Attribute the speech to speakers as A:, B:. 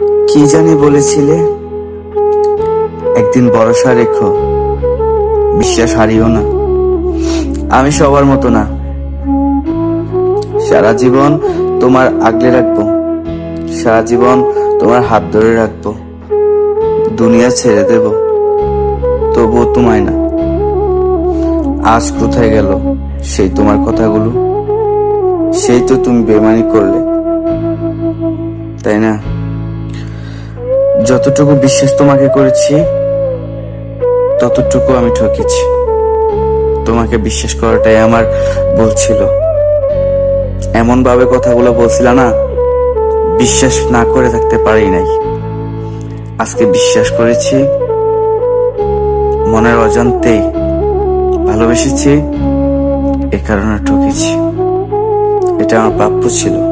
A: কি জানি বলেছিলে? একদিন ভরসা রেখো, বিশ্বাস হারিও না। আমি সবার মতো না। সারা জীবন তোমার আগলে রাখব। সারা জীবন তোমার হাত ধরে রাখব। দুনিয়া ছেড়ে দেব। তবুও তোমায় না। আজ কোথায় গেল সেই তোমার কথাগুলো? সেই তো তুমি বেমানি করলে। তাই না? যতটুকু বিশ্বাস তোমাকে করেছি, ততটুকু আমি ঠকেছি তোমাকে বিশ্বাস করাটাই আমার ভুল ছিল। এমন ভাবে কথাগুলো বলছিল না, বিশ্বাস না করে থাকতে পারি নাই। আজকে বিশ্বাস করেছি, মনের অজান্তেই ভালোবেসেছি, এ কারণে ঠকেছি এটা আমার প্রাপ্য ছিল।